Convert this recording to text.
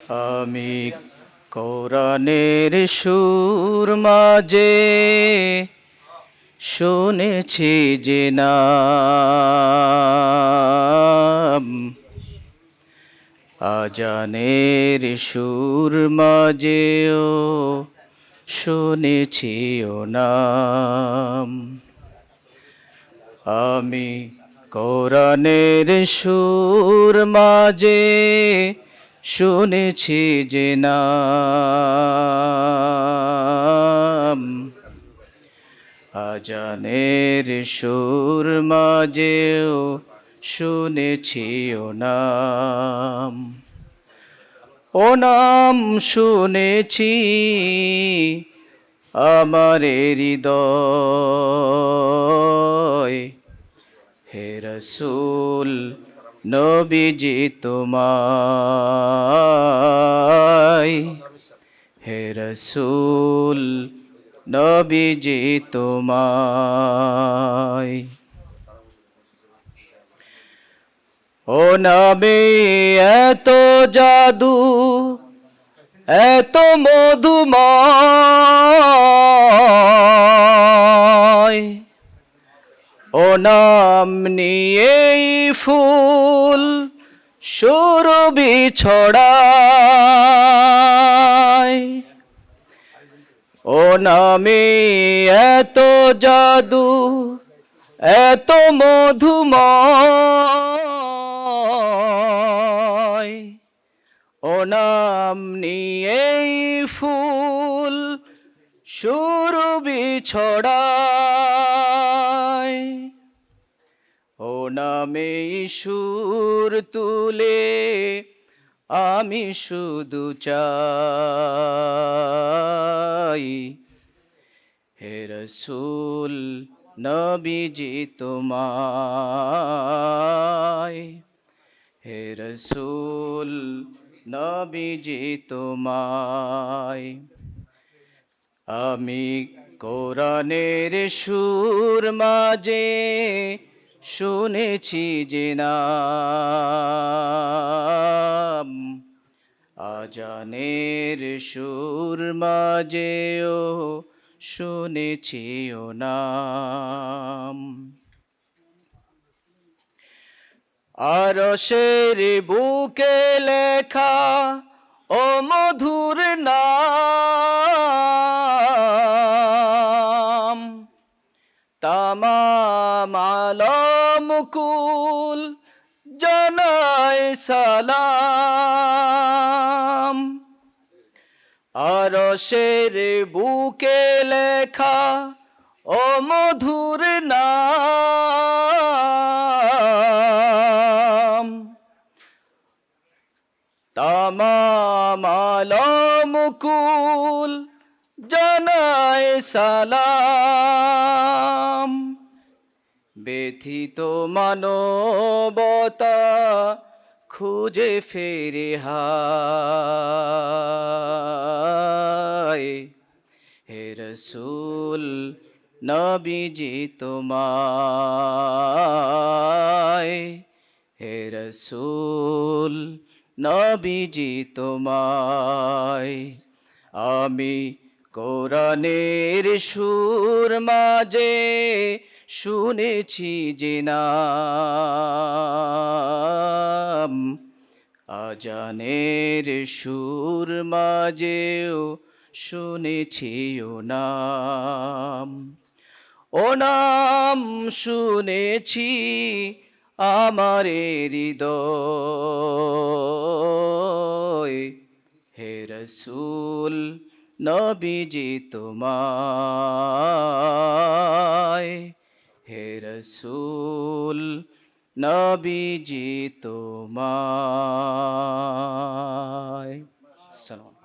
আমি কোরআনের সুর মাঝে শুনেছি যে নাম। আজানের সুর মাঝেও শুনেছি ও নাম। আমি কোরআনের সুর মাঝে শুনেছি যে আজানের সুর মাঝেও শুনেছি ও নাম। ও নাম শুনেছি আমার হৃদয়। হে রসুল নবীজি তোমায়। হে রসুল নবীজি তোমায়। ও নামে এত জাদু এত মধুময়। নাম নিয়েই ফুল সুরবি ছড়ায়। ও নামে এত জাদু, এত মধুময়। ও নাম নিয়েই ফুল সুরবি ছড়ায়। নামে সুর তুলে, আমি শুধু চাই। হে রসুল, নবীজি তোমায়। হে রসুল, নবীজি তোমায়। আমি কোরআনের সুর মাঝে শুনেছি যে আজানের সুর মাঝেও শুনেছি ও নাম। আরশের বুকে লেখা ও মধুর নাম। আলমকুল জানাই সালাম। আরশের বুকে লেখা ও মধুর নাম। তামাম আলমকুল জানায় সালাম। ব্যথিত মানবতা খুঁজে ফেরে হায়। হে রসুল নবীজি তোমায়। হে রসুল নবীজি তোমায়। আমি কোরআনের সুর মাঝে শুনেছি যে নাম। আজানের সুর মাঝেও শুনেছি ও নাম। ও নাম শুনেছি আমার হৃদয়। হে রসুল নবীজি তোমায় হে রসুল নবীজি তোমায়। সালাম